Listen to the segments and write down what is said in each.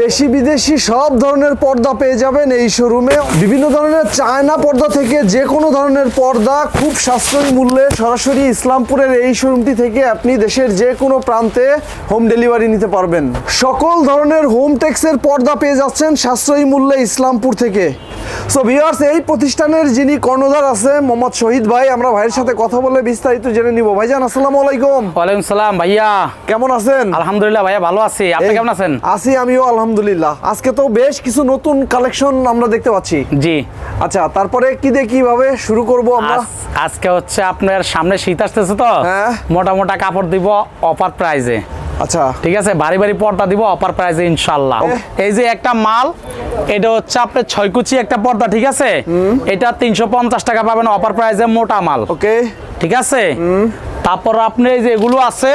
দেশি বিদেশি সব ধরনের পর্দা পেয়ে যাবেন এই শোরুমে বিভিন্ন ধরনের চায়না পর্দা থেকে যে কোনো ধরনের পর্দা খুব সাশ্রয়ী মূল্যে সরাসরি ইসলামপুরের এই শোরুমটি থেকে আপনি দেশের যে কোনো প্রান্তে হোম ডেলিভারি নিতে পারবেন। সকল ধরনের হোম টেক্সের পর্দা পেয়ে যাচ্ছেন সাশ্রয়ী মূল্যে ইসলামপুর থেকে। সো ভিউয়ার্স এই প্রতিষ্ঠানের যিনি কর্ণধার আছে মোহাম্মদ শহীদ ভাই আমরা ভাইয়ের সাথে কথা বলে বিস্তারিত জেনে নিব। ভাইজান আসসালামু আলাইকুম। ওয়ালাইকুম সালাম ভাইয়া। কেমন আছেন? আলহামদুলিল্লাহ ভাইয়া ভালো আছি। আপনি কেমন আছেন? আছি আমিও আলহামদুলিল্লাহ। আজকে তো বেশ কিছু নতুন কালেকশন আমরা দেখতে পাচ্ছি। জি। আচ্ছা তারপরে কি দিয়ে কীভাবে শুরু করব আমরা? আজকে হচ্ছে আপনার সামনে শীত আসতেছে তো। হ্যাঁ। মোটা মোটা কাপড় দিব অফার প্রাইজে আচ্ছা। ঠিক আছে বাড়ি বাড়ি পর্দা দিব অফার প্রাইজে ইনশাল্লাহ। এই যে একটা মাল এটা হচ্ছে আপনার ছয় কুচি একটা পর্দা ঠিক আছে? এটা তিনশো পঞ্চাশ টাকা পাবেন অফার প্রাইজে মোটা মাল। ওকে। ঠিক আছে? তারপর আপনি এই যে এগুলো আছে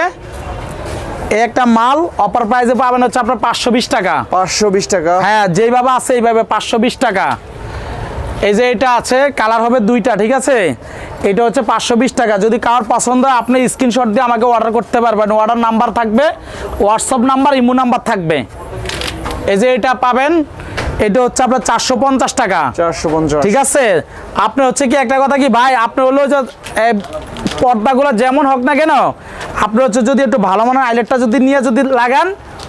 একটা মাল অপার প্রাইজে পাবেন হচ্ছে আপনার পাঁচশো বিশ টাকা। পাঁচশো বিশ টাকা। হ্যাঁ যেইভাবে আছে এইভাবে পাঁচশো বিশ টাকা। এই যে এটা আছে কালার হবে দুইটা ঠিক আছে? এটা হচ্ছে পাঁচশো বিশ টাকা। যদি কারোর পছন্দ হয় আপনি স্ক্রিনশট দিয়ে আমাকে অর্ডার করতে পারবেন। অর্ডার নাম্বার থাকবে হোয়াটসঅ্যাপ নাম্বার ইমো নাম্বার থাকবে। এই যে এটা পাবেন এটা হচ্ছে আপনার চারশো পঞ্চাশ টাকা। চারশো পঞ্চাশ। ঠিক আছে? আপনি হচ্ছে কি একটা কথা কি ভাই আপনি হলো যে পর্দাগুলো যেমন হোক না কেন আপনি হচ্ছে যদি একটু ভালো মানের আইলেটটা যদি নিয়ে যদি লাগান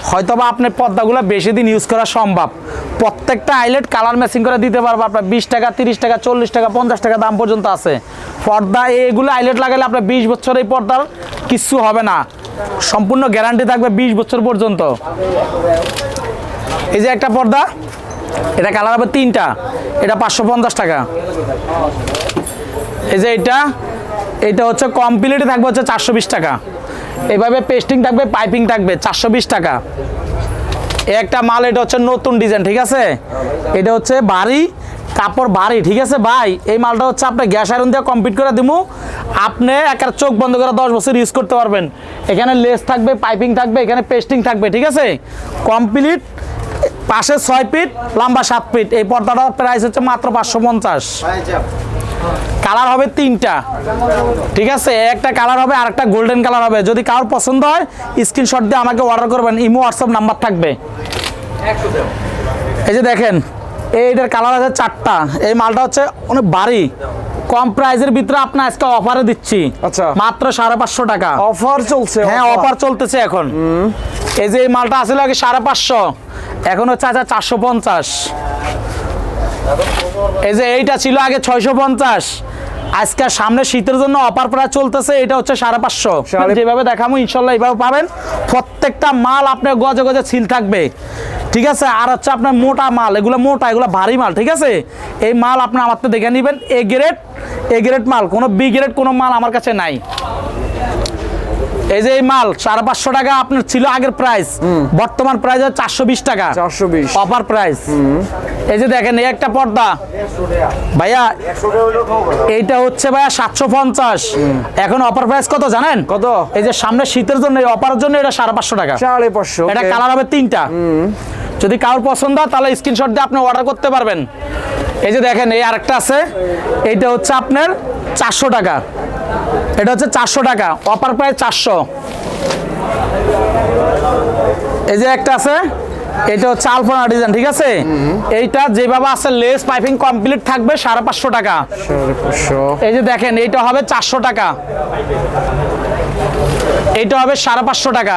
হয়তো বা আপনার পর্দাগুলো বেশি দিন ইউজ করা সম্ভব। প্রত্যেকটা আইলেট কালার ম্যাচিং করে দিতে পারব, আপনার বিশ টাকা, তিরিশ টাকা, চল্লিশ টাকা, পঞ্চাশ টাকা দাম পর্যন্ত আছে। পর্দা, এগুলো আইলেট লাগালে আপনার বিশ বছর এই পর্দার কিচ্ছু হবে না। সম্পূর্ণ গ্যারান্টি থাকবে বিশ বছর পর্যন্ত। এই যে একটা পর্দা, এটা কালার হবে তিনটা, এটা পাঁচশো পঞ্চাশ টাকা। এই যে এটা এটা হচ্ছে কমপ্লিটে থাকবে হচ্ছে চারশো বিশ টাকা। এভাবে পেস্টিং থাকবে পাইপিং থাকবে, চারশো বিশ টাকা। একটা মাল, এটা হচ্ছে নতুন ডিজাইন ঠিক আছে? এটা হচ্ছে বাড়ি, কাপড় বাড়ি, ঠিক আছে ভাই? এই মালটা হচ্ছে আপনি গ্যাস আয়রন দিয়ে কমপ্লিট করে দিমু। আপনি একার চোখ বন্ধ করে দশ বছর ইউজ করতে পারবেন। এখানে লেস থাকবে পাইপিং থাকবে, এখানে পেস্টিং থাকবে, ঠিক আছে? কমপ্লিট পাশে ছয় ফিট লম্বা সাত ফিট এই পর্দাটার প্রাইস হচ্ছে মাত্র পাঁচশো পঞ্চাশ। কালার হবে তিনটা। ঠিক আছে? একটা কালার হবে আর একটা গোল্ডেন কালার হবে। যদি কারোর পছন্দ হয় স্ক্রিনশট দিয়ে আমাকে অর্ডার করবেন। ইমো হোয়াটসঅ্যাপ নাম্বার থাকবে। এই যে দেখেন এইটার কালার আছে চারটা। এই মালটা হচ্ছে অনেক ভারী। কম প্রাইজের ভিতরে আপনার আজকে অফারে দিচ্ছি। আচ্ছা। মাত্র সাড়ে পাঁচশো টাকা। অফার চলছে হ্যাঁ অফার চলতেছে এখন। এই যে এই মালটা আসলে আগে সাড়ে পাঁচশো। এখন হচ্ছে আচ্ছা চারশো পঞ্চাশ। এই যে এইটা ছিল আগে ছয়শো পঞ্চাশ। আজকে সামনে শীতের জন্য অফার প্রায় চলতেছে এটা হচ্ছে সাড়ে পাঁচশো। যেভাবে দেখাবো ইনশাল্লাহ এইভাবে পাবেন। প্রত্যেকটা মাল আপনার গজে গজে ছিল থাকবে। ঠিক আছে? আর হচ্ছে আপনার মোটা মাল এগুলো মোটা এগুলো ভারী মাল ঠিক আছে? এই মাল আপনি আমার তো দেখে নেবেন। এ গ্রেড এ গ্রেড মাল কোনো বি গ্রেড কোনো মাল আমার কাছে নাই। এই যে এই মাল সাড়ে পাঁচশো টাকা আপনার ছিল আগের প্রাইস বর্তমান প্রাইস চারশো বিশ টাকা। চারশো বিশ। অফার প্রাইস এই যে দেখেন এই একটা পর্দা। ভাইয়া এইটা হচ্ছে ভাইয়া সাতশো পঞ্চাশ। এখন অফার প্রাইস কত জানেন? কত? এই যে সামনে শীতের জন্য অফারের জন্য এটা সাড়ে পাঁচশো টাকা। সাড়ে পাঁচশো এটা কালার হবে তিনটা। যদি কারোর পছন্দ হয় তাহলে স্ক্রিনশট দিয়ে আপনি অর্ডার করতে পারবেন। এই যে দেখেন এই আরেকটা আছে। এইটা হচ্ছে আপনার চারশো টাকা। এটা হচ্ছে চারশো টাকা। অপার প্রায় চারশো। এই যে একটা আছে এটা হচ্ছে আলপনা ডিজাইন ঠিক আছে? এইটা যেভাবে আছে লেস পাইপিং কমপ্লিট থাকবে সাড়ে পাঁচশো টাকা। এই যে দেখেন এইটা হবে চারশো টাকা। এইটা হবে সাড়ে পাঁচশো টাকা।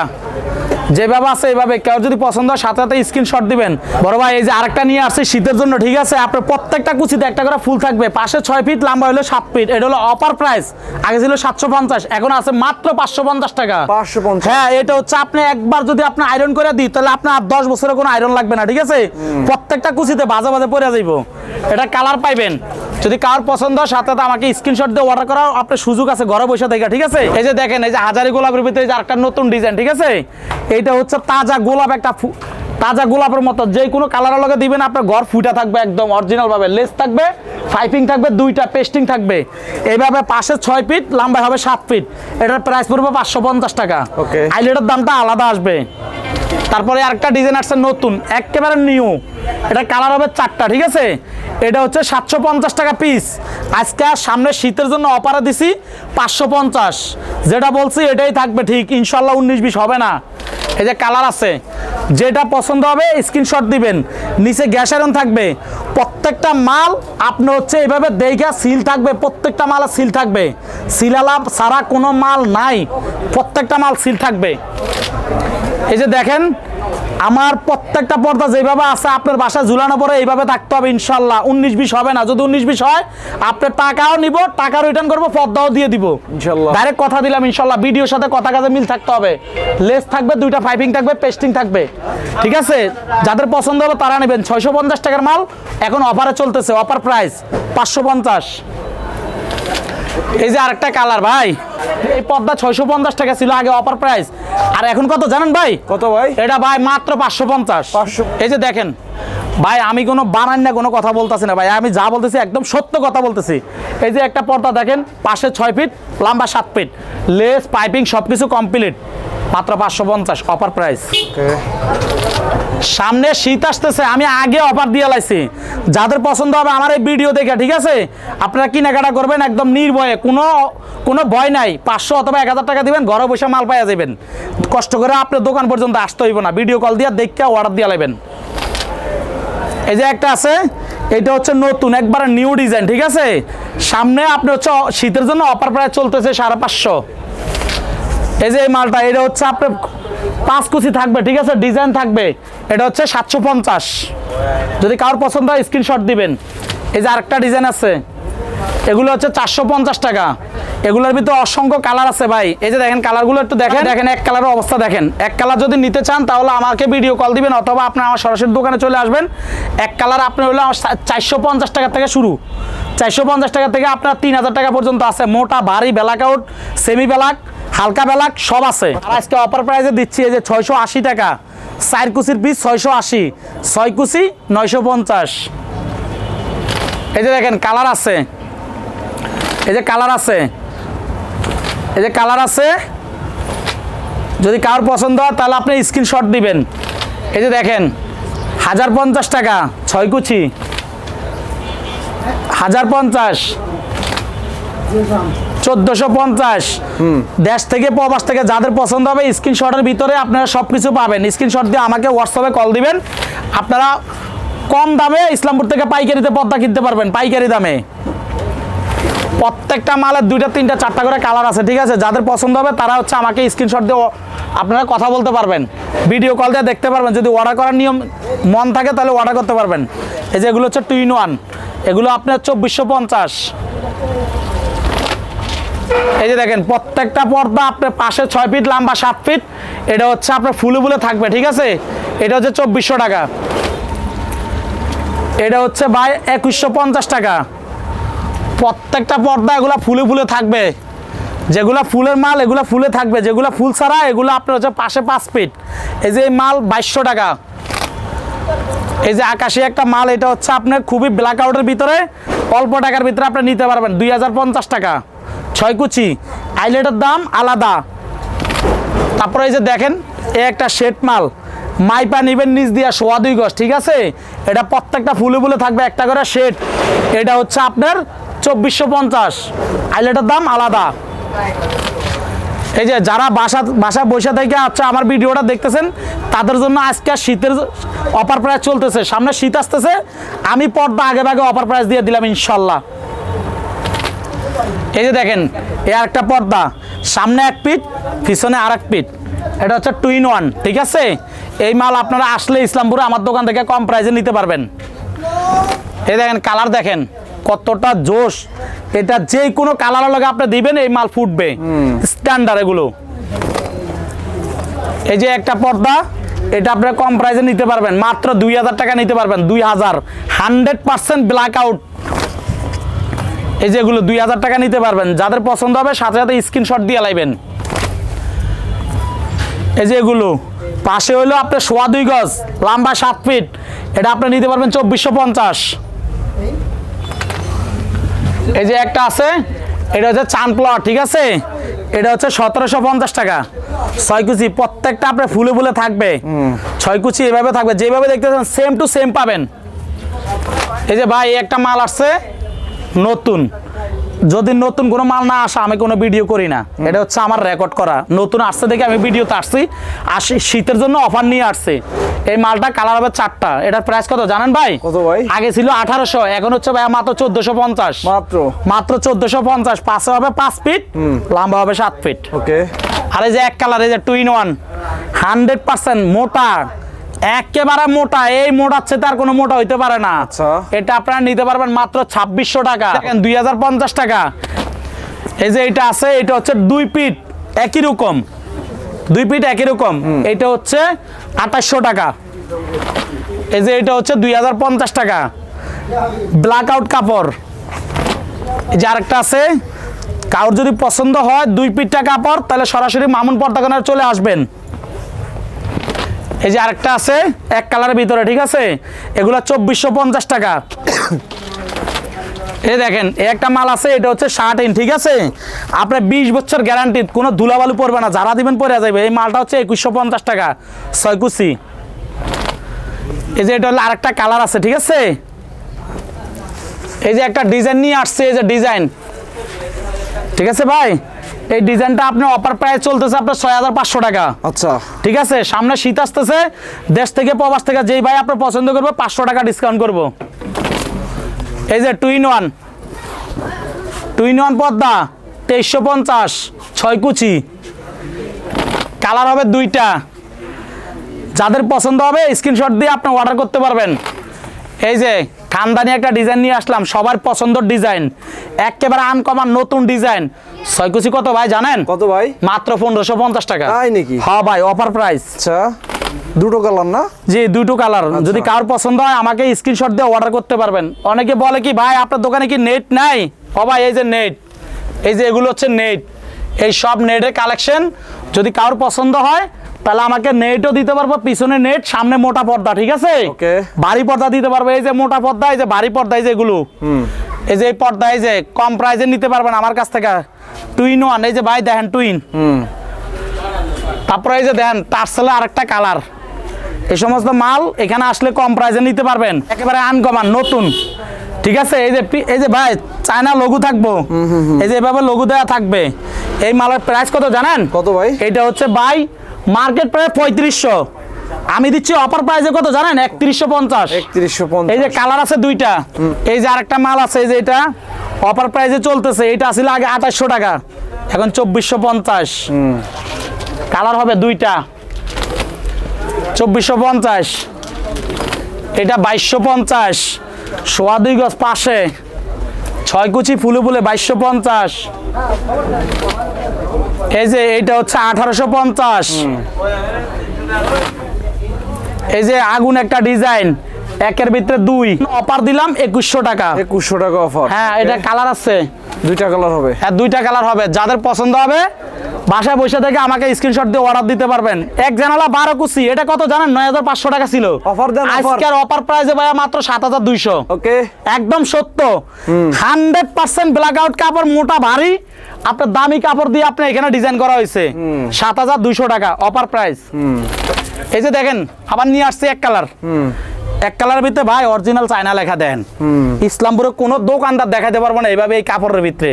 যেভাবে আছে এইভাবে কেউ যদি পছন্দ হয় সাথে সাথে স্ক্রিনশট দিবেন। বড় ভাই এই যে আরেকটা নিয়ে আসছে শীতের জন্য ঠিক আছে? আপনার প্রত্যেকটা কুচিতে একটা করে ফুল থাকবে। পাশে ছয় ফিট লম্বা হলো সাত ফিট এটা হলো অপার প্রাইস আগে ছিল সাতশো পঞ্চাশ এখন আছে মাত্র পাঁচশো পঞ্চাশ টাকা। 550 হ্যাঁ এটা হচ্ছে আপনি একবার যদি আপনি আয়রন করে দিই তাহলে আপনার আর দশ বছরের কোনো আয়রন লাগবে না ঠিক আছে? প্রত্যেকটা কুচিতে বাজে বাজে পরে যাইব। এটা কালার পাইবেন। যদি কার পছন্দ হয়, সাথে আমাকে স্ক্রিনশট দিয়ে অর্ডার করা আপনার সুযোগ আছে, ঘরে বসে থেকে ঠিক আছে? এই যে দেখেন, এই যে হাজারি গোলাপের ভিতরে যে আরেকটা নতুন ডিজাইন ঠিক আছে? এইটা হচ্ছে তাজা গোলাপ একটা তাজা গোলাপের মতো যে কোনো কালারের লগে দিবেন আপনার ঘর ফুটা থাকবে একদম অরিজিনাল ভাবে। লেস থাকবে পাইপিং থাকবে দুইটা পেস্টিং থাকবে। এইভাবে পাশে ছয় ফিট লম্বা হবে সাত ফিট এটার প্রাইস পড়বে পাঁচশো পঞ্চাশ টাকা. আইলেটের দামটা আলাদা আসবে। তারপরে আরেকটা ডিজাইন আসছে নতুন একেবারে নিউ এটা কালার হবে চারটা ঠিক আছে? এটা হচ্ছে সাতশো পঞ্চাশ টাকা পিস আজকে আর সামনে শীতের জন্য অফারে দিছি পাঁচশো পঞ্চাশ। যেটা বলছি এটাই থাকবে ঠিক। ইনশাল্লাহ উনিশ বিশ হবে না। এই যে কালার আছে, যেটা পছন্দ হবে স্ক্রিনশট দিবেন। নিচে গ্যাস আয়রন থাকবে। প্রত্যেকটা মাল আপনি হচ্ছে এইভাবে দেখা সিল থাকবে, প্রত্যেকটা মাল সিল থাকবে। সিলালাভ সারা কোনো মাল নাই, প্রত্যেকটা মাল সিল থাকবে। এই যে দেখেন আমার প্রত্যেকটা পর্দা যেভাবে আছে আপনার বাসা ঝুলানো পরে এইভাবে থাকতে হবে ইনশাল্লাহ। উনিশ বিশ হবে না যদি উনিশ বিশ হয় আপনার টাকাও নিব টাকা রিটার্ন করব পর্দাও দিয়ে দিব। ডাইরেক্ট কথা দিলাম ইনশাল্লাহ ভিডিওর সাথে কথা কাজে মিল থাকতে হবে। লেস থাকবে দুইটা পাইপিং থাকবে পেস্টিং থাকবে। ঠিক আছে? যাদের পছন্দ হবে তারা নেবেন। ছয়শো পঞ্চাশ টাকার মাল এখন অফারে চলতেছে অফার প্রাইস পাঁচশো পঞ্চাশ। এই যে আরেকটা কালার ভাই। এই পর্দা ছয়শো পঞ্চাশ টাকা ছিল আগে অপার প্রাইস। আর এখন কত জানেন ভাই? কত ভাই? এটা ভাই মাত্র পাঁচশো পঞ্চাশ। 500 এই যে দেখেন ভাই আমি কোনো বানান না কোনো কথা বলতেছি না ভাই। আমি যা বলতেছি একদম সত্য কথা বলতেছি। এই যে একটা পর্দা দেখেন পাশে ছয় ফিট লম্বা সাত ফিট। লেস পাইপিং সব কিছু কমপ্লিট মাত্র পাঁচশো পঞ্চাশ অফার প্রাইস সামনে শীত আসতেছে আমি আগে অফার দিয়ে লাইছি। যাদের পছন্দ হবে আমার এই ভিডিও দেখে ঠিক আছে? আপনারা কেনাকাটা করবেন একদম নির্ভয়ে কোনো কোনো ভয় নাই। পাঁচশো অথবা এক হাজার টাকা দিবেন ঘরে বসে মাল পাইয়া যাবেন কষ্ট করে আপনার দোকান পর্যন্ত আসতে হইব না ভিডিও কল দিয়ে দেখে অর্ডার দিয়ে লাইবেন। এই যে একটা আছে এটা হচ্ছে নতুন একবার নিউ ডিজাইন ঠিক আছে? সামনে আপনি হচ্ছে শীতের জন্য অফার প্রায় চলতেছে সাড়ে পাঁচশো। এই যে এই মালটা এটা হচ্ছে আপনার পাঁচ কুচি থাকবে ঠিক আছে? ডিজাইন থাকবে। এটা হচ্ছে সাতশো পঞ্চাশ। যদি কারোর পছন্দ হয় স্ক্রিনশট দিবেন। এই যে আরেকটা ডিজাইন আছে। এগুলো হচ্ছে চারশো পঞ্চাশ টাকা। এগুলোর ভিতরে অসংখ্য কালার আছে ভাই। এই যে দেখেন কালারগুলো একটু দেখেন। দেখেন এক কালারের অবস্থা দেখেন। এক কালার যদি নিতে চান তাহলে আমাকে ভিডিও কল দিবেন অথবা আপনি আমার সরাসরি দোকানে চলে আসবেন। এক কালার আপনি হলো আমার চারশো পঞ্চাশ টাকা থেকে শুরু। চারশো পঞ্চাশ টাকা থেকে আপনার তিন হাজার টাকা পর্যন্ত আছে। মোটা ভারী ব্যালাক আউট সেমি ব্যালাক হালকা ব্যালাক সব আছে। আজকে অপার প্রাইসে দিচ্ছি এই যে ছয়শো আশি টাকা। চার কুচির পিস ছয়শো আশি, ছয় কুচি নয়শো পঞ্চাশ। এই যে দেখেন কালার আছে। এই যে কালার আছে। এই যে কালার আছে। যদি কারোর পছন্দ হয়, তাহলে আপনি স্ক্রিনশট দিবেন। এই যে দেখেন, হাজার পঞ্চাশ টাকা, ছয় কুচি। হাজার পঞ্চাশ। চোদ্দোশো পঞ্চাশ। দেশ থেকে প্রবাস থেকে যাদের পছন্দ হবে স্ক্রিনশটের ভিতরে আপনারা সব কিছু পাবেন। স্ক্রিনশট দিয়ে আমাকে হোয়াটসঅ্যাপে কল দিবেন। আপনারা কম দামে ইসলামপুর থেকে পাইকারিতে পদ্মা কিনতে পারবেন পাইকারি দামে। প্রত্যেকটা মালের দুইটা তিনটা চারটা করে কালার আছে ঠিক আছে? যাদের পছন্দ হবে তারা হচ্ছে আমাকে স্ক্রিনশট দিয়ে আপনারা কথা বলতে পারবেন। ভিডিও কল দিয়ে দেখতে পারবেন। যদি অর্ডার করার নিয়ম মন থাকে তাহলে অর্ডার করতে পারবেন। এই যে এগুলো হচ্ছে টু ইন ওয়ান এগুলো আপনার চব্বিশশো পঞ্চাশ। এই যে দেখেন, প্রত্যেকটা পর্দা আপনার পাশে ছয় ফিট, লম্বা সাত ফিট। এটা হচ্ছে আপনার ফুলে ফুলে থাকবে, ঠিক আছে? এটা হচ্ছে চব্বিশশো টাকা। এটা হচ্ছে ভাই একুশশো পঞ্চাশ টাকা। প্রত্যেকটা পর্দা এগুলা ফুলে ফুলে থাকবে। যেগুলা ফুলের মাল, এগুলা ফুলে থাকবে। যেগুলা ফুল ছাড়া, এগুলো আপনার হচ্ছে পাশে পাঁচ ফিট। এই যে মাল বাইশশো টাকা। এই যে আকাশে একটা মাল, এটা হচ্ছে আপনার খুবই ব্ল্যাক আউটের ভিতরে। অল্প টাকার ভিতরে আপনি নিতে পারবেন, দুই হাজার পঞ্চাশ টাকা। ছয় কুচি। আইলেটের দাম আলাদা। তারপরে এই যে দেখেন, এ একটা শেট মাল। মাইপা নিবেন নিচ দিয়া সোয়া দুই গজ, ঠিক আছে? এটা প্রত্যেকটা ফুলে ফুলে থাকবে একটা করে শেট এটা হচ্ছে আপনার চব্বিশশো পঞ্চাশ। আইলেটের দাম আলাদা। এই যে যারা বাসা বাসা বসে থেকে আচ্ছা আমার ভিডিওটা দেখতেছেন, তাদের জন্য আজকে শীতের অফার প্রাইস চলতেছে। সামনে শীত আসতেছে, আমি পর্দা আগে ভাগে অফার প্রাইস দিয়ে দিলাম ইনশাল্লাহ। এই যে দেখেন এ একটা পর্দা। সামনে এক পিট পিছনে আর এক পিট এটা হচ্ছে টু ইন ওয়ান ঠিক আছে? এই মাল আপনারা আসলে ইসলামপুরে আমার দোকান থেকে কম প্রাইসে নিতে পারবেন। এই দেখেন কালার দেখেন কতটা জোশ। এটা যে কোনো কালার লাগে আপনি দিবেন এই মাল ফুটবে। স্ট্যান্ডার্ড এগুলো। এই যে একটা পর্দা এটা আপনারা কম প্রাইসে নিতে পারবেন। মাত্র দুই হাজার টাকা নিতে পারবেন দুই হাজার। হান্ড্রেড পার্সেন্ট ব্ল্যাক আউট এই যে এগুলো দুই হাজার টাকা নিতে পারবেন যাদের পছন্দ হবে সাথে সাথে স্ক্রিনশট দিয়ে লাইবেন। এই যে এগুলো পাশে হইল আপনার সোয়া দুই গজ লম্বা সাত ফিট এটা আপনি নিতে পারবেন চব্বিশশো পঞ্চাশ। এই যে একটা আছে এটা হচ্ছে চান প্লট ঠিক আছে? এটা হচ্ছে সতেরোশো পঞ্চাশ টাকা। ছয় কুচি প্রত্যেকটা আপনার ফুলে ফুলে থাকবে। ছয় কুচি এভাবে থাকবে যেভাবে দেখতেছেন সেম টু সেম পাবেন। এই যে ভাই একটা মাল আসছে। নতুন। যদি নতুন কোনো মাল না আসা আমি কোনো ভিডিও করি না। এটা হচ্ছে আমার রেকর্ড করা। নতুন আসছে দেখে আমি ভিডিওতে আসছি। শী- শীতের জন্য অফার নিয়ে আসছি। এই মালটা কালার হবে চারটা। এটার প্রাইস কত জানেন ভাই? কত ভাই? আগে ছিল আঠারোশো এখন হচ্ছে ভাই মাত্র চোদ্দশো পঞ্চাশ। মাত্র? মাত্র চোদ্দশো পঞ্চাশ। পাশে হবে পাঁচ ফিট লম্বা হবে সাত ফিট ওকে আর এই যে এক কালার এই যে two in one hundred percent মোটা। একেবারে মোটা এই মোটাচ্ছে তার কোনো মোটা হইতে পারে না। আচ্ছা। এটা আপনারা নিতে পারবেন মাত্র ছাব্বিশশো টাকা। দুই হাজার পঞ্চাশ টাকা। এই যে এটা আছে এটা হচ্ছে দুই পিট একই রকম। দুই পিট একই রকম। এটা হচ্ছে আঠাশশো টাকা। এই যে এটা হচ্ছে দুই হাজার পঞ্চাশ টাকা। ব্ল্যাক আউট কাপড়। এই যে আরেকটা আছে কারোর যদি পছন্দ হয় দুই পিঠটা কাপড় তাহলে সরাসরি মামুন পর্দাখানায় চলে আসবেন। এই যে আরেকটা আছে, এক কালারের ভিতরে, ঠিক আছে? এগুলো চব্বিশশো পঞ্চাশ টাকা। এই দেখেন একটা মাল আছে, এটা হচ্ছে ষাট ইন ঠিক আছে? আপনার বিশ বছর গ্যারান্টি কোনো ধুলাবালু পড়বে না, যারা দিবেন পরে যাবে এই মালটা হচ্ছে একুশশো পঞ্চাশ টাকা, ছয় কুচি। এই যে এটা হলো আরেকটা কালার আছে, ঠিক আছে? এই যে একটা ডিজাইন নিয়ে আসছে, এই যে ডিজাইন। ঠিক আছে ভাই? এই ডিজাইনটা আপনার অফার প্রাইস চলতেছে আপনার ছয় হাজার পাঁচশো টাকা। আচ্ছা। ঠিক আছে? সামনে শীত আসতেছে দেশ থেকে প্রবাস থেকে যেই ভাই আপনার পছন্দ করবে পাঁচশো টাকা ডিসকাউন্ট করব। এই যে two in one two in one Padma তেইশশো পঞ্চাশ ছয় কুচি। কালার হবে দুইটা। যাদের পছন্দ হবে স্ক্রিনশট দিয়ে আপনি অর্ডার করতে পারবেন। এই যে খানদানি একটা ডিজাইন নিয়ে আসলাম সবার পছন্দের ডিজাইন একেবারে আনকমন নতুন ডিজাইন ছয় কুচি কত ভাই জানেন? কত ভাই? মাত্র পনেরোশো পঞ্চাশ টাকা। তাই নাকি? হ্যাঁ ভাই অফার প্রাইস আচ্ছা দুটো কালার না? জি দুটো কালার আচ্ছা। যদি কার পছন্দ হয় আমাকে স্ক্রিনশট দিয়ে অর্ডার করতে পারবেন। অনেকে বলে কি ভাই আপনার দোকানে কি নেট নাই? ও ভাই এই যে নেট এই যে এগুলো হচ্ছে নেট এই সব নেটের কালেকশন যদি কারোর পছন্দ হয় তাহলে আমাকে নেটও দিতে পারব। পিছনে নেট সামনে মোটা পর্দা ঠিক আছে. ভারী পর্দা দিতে পারব। এই যে মোটা পর্দা এই যে ভারী পর্দা এই যে এগুলো। এই যে এই পর্দা এই যে কম প্রাইসে নিতে পারবেন আমার কাছ থেকে। টুইন ওয়ান এই যে ভাই দেখেন টুইন তারপরে এই যে দেন টার্সেলে আরেকটা কালার এই সমস্ত মাল এখানে আসলে কম প্রাইসে নিতে পারবেন। একেবারে আনকমান নতুন। ঠিক আছে? এই যে এই যে ভাই চায়না লঘু থাকব। এই যে এভাবে লঘু দেওয়া থাকবে। এই মালের প্রাইস কত জানেন? কত ভাই? এটা হচ্ছে ভাই মার্কেট প্রায় পঁয়ত্রিশশো। আমি দিচ্ছি অফার প্রাইসে কত জানেন? একত্রিশশো পঞ্চাশ। একত্রিশশো এই যে কালার আছে দুইটা। এই যে আরেকটা মাল আছে এই যে এটা। অফার প্রাইসে চলতেছে এটা ছিল আগে আঠাশশো টাকা এখন চব্বিশশো পঞ্চাশ। কালার হবে দুইটা চব্বিশশো পঞ্চাশ এটা বাইশশো পঞ্চাশ সোয়া দুই গজ পাশে ছয় কুচি ফুলে ফুলে বাইশশো পঞ্চাশ। এই যে এইটা হচ্ছে আঠারোশো পঞ্চাশ। এই যে আগুন একটা ডিজাইন একের ভিতরে দুই। অফার দিলাম একুশশো টাকা। একুশশো টাকা অফার। হ্যাঁ এটা কালার আছে। দুইটা কালার হবে। হ্যাঁ দুইটা কালার হবে। যাদের পছন্দ হবে বাসায় বসে থেকে আমাকে স্ক্রিনশট দিয়ে অর্ডার দিতে পারবেন। এক জানালা বারো কুচি। এটা কত জানেন? নয় হাজার পাঁচশো টাকা ছিল। Offer দেন, আজকের অফার প্রাইসে ভাইয়া মাত্র সাত হাজার দুইশো। ওকে। একদম সত্য। হান্ড্রেড পার্সেন্ট ব্ল্যাক আউট কাপড় মোটা ভারী। আপনার দামি কাপড় দিয়ে আপনি এখানে ডিজাইন করা হয়েছে। সাত হাজার দুইশো টাকা অফার প্রাইস এই যে দেখেন আবার নিয়ে আসছে এক কালার। এক কালারের ভিতরে ভাই অরিজিনাল চায়না লেখা দেন। ইসলামপুরে কোনো দোকানদার দেখাতে পারব না এইভাবে এই কাপড়ের ভিতরে।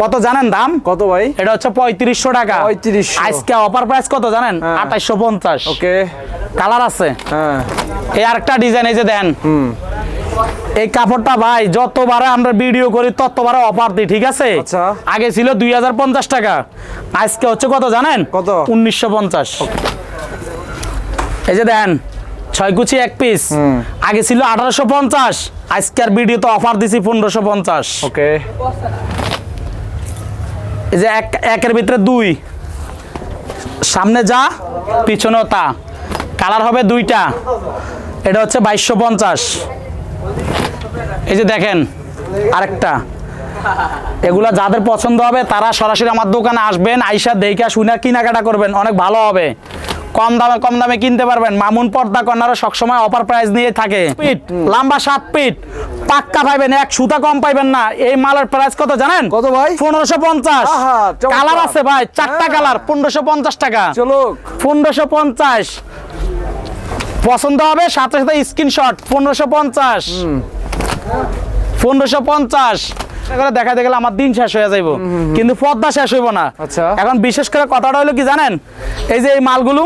কত জানেন দাম? কত ভাই? এটা হচ্ছে পঁয়ত্রিশশো টাকা। 3500 আজকে অফার প্রাইস কত জানেন? হ্যাঁ। আঠাইশশো পঞ্চাশ। ওকে। কালার আছে। হ্যাঁ। এই আরেকটা ডিজাইন এই যে দেন। এই কাপড়টা ভাই যতবারে আমরা ভিডিও করি ততবারে অফার দিই ঠিক আছে? আচ্ছা। আগে ছিল দুই হাজার পঞ্চাশ টাকা। আজকে হচ্ছে কত জানেন? কত? উনিশশো পঞ্চাশ। এই যে দেন। ছয় কুচি এক পিস আগে ছিল আঠারোশো পঞ্চাশ আজকের ভিডিওতে অফার দিছি পনেরোশো পঞ্চাশ। ওকে। এই যে এক একের ভিতরে দুই। সামনে যা পিছনেও তা। কালার হবে দুইটা। এটা হচ্ছে বাইশশো পঞ্চাশ। এই যে দেখেন আরেকটা। এগুলা যাদের পছন্দ হবে তারা সরাসরি আমার দোকানে আসবেন আইসা দেখা শুনে কেনাকাটা করবেন। অনেক ভালো হবে। কম দামে কম দামে কিনতে পারবেন। মামুন পর্দা কর্নারও সবসময় অফার প্রাইস নিয়ে থাকে। পিট লম্বা সাত পিট পাক্কা পাইবেন এক সুতা কম পাইবেন না। এই মালের প্রাইস কত জানেন? কত ভাই? পনেরোশো পঞ্চাশ। কালার আছে ভাই চারটা হ্যাঁ। কালার পনেরোশো পঞ্চাশ টাকা। চলো পনেরোশো পঞ্চাশ। পছন্দ হবে সাথে সাথে স্ক্রিনশট পনেরোশো পঞ্চাশ। পনেরোশো পঞ্চাশ। করে দেখাতে গেলে আমার দিন শেষ হয়ে যাইব। কিন্তু পদ্মা শেষ হইব না। আচ্ছা। এখন বিশেষ করে কথাটা হলো কি জানেন? এই যে এই মালগুলো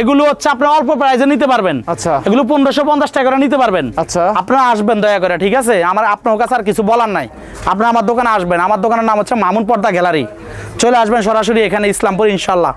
এগুলো হচ্ছে আপনার অল্প প্রাইজে নিতে পারবেন। আচ্ছা। এগুলো পনেরোশো পঞ্চাশ টাকা করে নিতে পারবেন। আচ্ছা। আপনারা আসবেন দয়া করে ঠিক আছে? আমার আপনার কাছে আর কিছু বলার নাই। আপনারা আমার দোকানে আসবেন। আমার দোকানের নাম হচ্ছে মামুন পর্দা গ্যালারি। চলে আসবেন সরাসরি এখানে ইসলামপুর ইনশাল্লাহ।